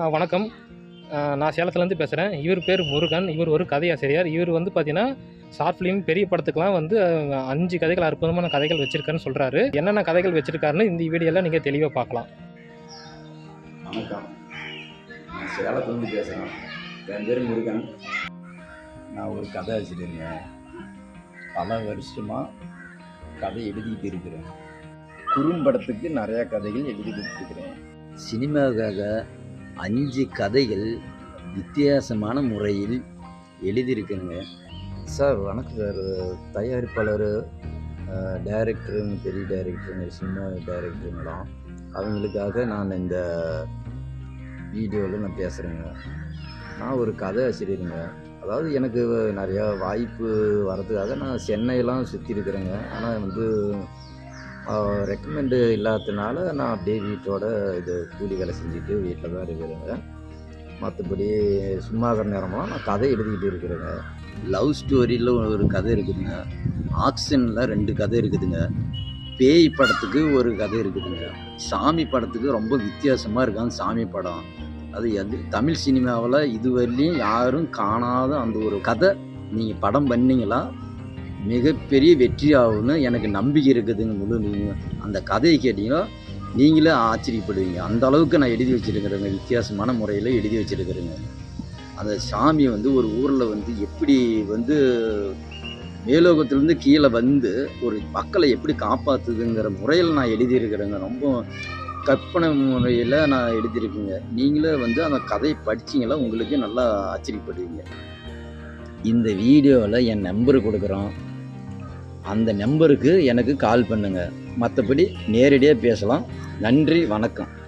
வணக்கம். நான் சேலத்துலேருந்து பேசுகிறேன் இவர் பேர் முருகன் இவர் ஒரு கதையாசிரியர். இவர் வந்து பார்த்தீங்கன்னா ஷார்ட் ஃபிலிம் பெரிய படத்துக்குலாம் வந்து அஞ்சு கதைகள் அற்புதமான கதைகள் வச்சுருக்காருன்னு சொல்கிறாரு என்னென்ன கதைகள் வச்சுருக்காருன்னு இந்த வீடியோவில் நீங்கள் தெளிவாக பார்க்கலாம். வணக்கம். நான் சேலத்துலேருந்து பேசுகிறேன் என் பேர் முருகன். நான் ஒரு கதை ஆசிரியருங்க பல வருஷமாக கதை எழுதிட்டு இருக்கிறேன். குறும்படத்துக்கு நிறையா கதைகள் எழுதி கொடுத்துருக்குறேன் சினிமாவுக்காக அஞ்சு கதைகள் வித்தியாசமான முறையில் எழுதியிருக்குங்க சார் வணக்கம் சார். தயாரிப்பாளர் டைரக்டருங்க பெரிய டைரக்டருங்க சினிமா டைரக்டருங்களாம் அவங்களுக்காக நான் இந்த வீடியோவில் நான் பேசுகிறேங்க நான் ஒரு கதை ஆசிரியருங்க. அதாவது எனக்கு நிறையா வாய்ப்பு வர்றதுக்காக நான் சென்னையெல்லாம் சுற்றி இருக்கிறேங்க ஆனால் வந்து ரெக்கமெண்டு இல்லாததுனால நான் அப்படியே வீட்டோட இது கூலி வேலை செஞ்சுட்டு வீட்டில் தான் இருக்கிறேங்க மற்றபடி சும்மா இருக்கிற நேரமெல்லாம் நான் கதை எழுதிக்கிட்டு இருக்கிறேங்க. லவ் ஸ்டோரியில் ஒரு கதை இருக்குதுங்க. ஆக்ஷனில் ரெண்டு கதை இருக்குதுங்க. பேய் படத்துக்கு ஒரு கதை இருக்குதுங்க. சாமி படத்துக்கு ரொம்ப வித்தியாசமாக இருக்காங்க சாமி படம். அது எது தமிழ் சினிமாவில் இதுவரையிலையும் யாரும் காணாத அந்த ஒரு கதை. நீங்கள் படம் பண்ணிங்களா? மிகப்பெரிய வெற்றியாகும்னு எனக்கு நம்பிக்கை இருக்குதுங்க முழு நீங்கள் அந்த கதையை கேட்டிங்கன்னா நீங்களே ஆச்சரியப்படுவீங்க. அந்த அளவுக்கு நான் எழுதி வச்சுருக்கிறேங்க. வித்தியாசமான முறையில் எழுதி வச்சுருக்கிறேங்க. அந்த சாமி வந்து ஒரு ஊரில் வந்து எப்படி வந்து மேலோகத்திலேருந்து கீழே வந்து ஒரு மக்களை எப்படி காப்பாற்றுதுங்கிற முறையில் நான் எழுதியிருக்கிறேங்க. ரொம்ப கற்பனை முறையில் நான் எழுதியிருக்கேங்க. நீங்களே வந்து அந்த கதையை படிச்சிங்களா உங்களுக்கு நல்லா ஆச்சரியப்படுவீங்க. இந்த வீடியோவில் என் நம்பர் கொடுக்குறோம். அந்த நம்பருக்கு எனக்கு கால் பண்ணுங்கள் மற்றபடி நேரடியாக பேசலாம். நன்றி வணக்கம்.